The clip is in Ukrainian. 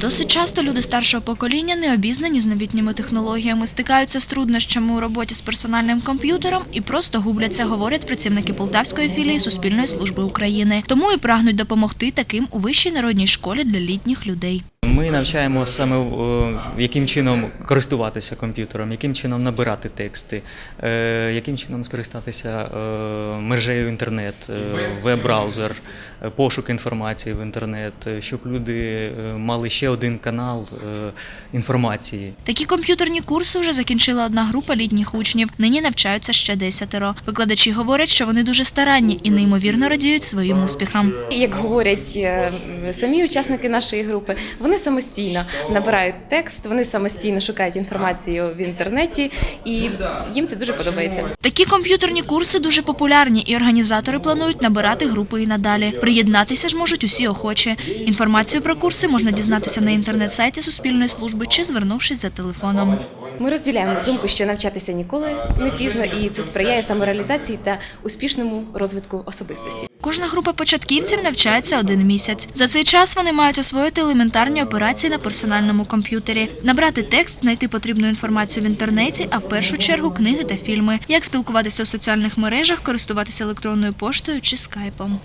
Досить часто люди старшого покоління не обізнані з новітніми технологіями, стикаються з труднощами у роботі з персональним комп'ютером і просто губляться, говорять працівники Полтавської філії Суспільної служби України. Тому і прагнуть допомогти таким у вищій народній школі для літніх людей. Ми навчаємо саме яким чином користуватися комп'ютером, яким чином набирати тексти, е, яким чином скористатися е, мережею інтернет, е, веб-браузер, пошук інформації в інтернет, е, щоб люди е, мали ще один канал е, інформації. Такі комп'ютерні курси вже закінчила одна група літніх учнів. Нині навчаються ще десятеро. Викладачі говорять, що вони дуже старанні і неймовірно радіють своїм успіхам. Як говорять е, самі учасники нашої групи, вони самостійно набирають текст, вони самостійно шукають інформацію в інтернеті, і їм це дуже подобається. Такі комп'ютерні курси дуже популярні, і організатори планують набирати групи і надалі. Приєднатися ж можуть усі охочі. Інформацію про курси можна дізнатися на інтернет-сайті Суспільної служби чи звернувшись за телефоном. Ми розділяємо думку, що навчатися ніколи не пізно, і це сприяє самореалізації та успішному розвитку особистості. Кожна група початківців навчається один місяць. За цей час вони мають освоїти елементарні операції на персональному комп'ютері, набрати текст, знайти потрібну інформацію в інтернеті, а в першу чергу книги та фільми, як спілкуватися у соціальних мережах, користуватися електронною поштою чи скайпом.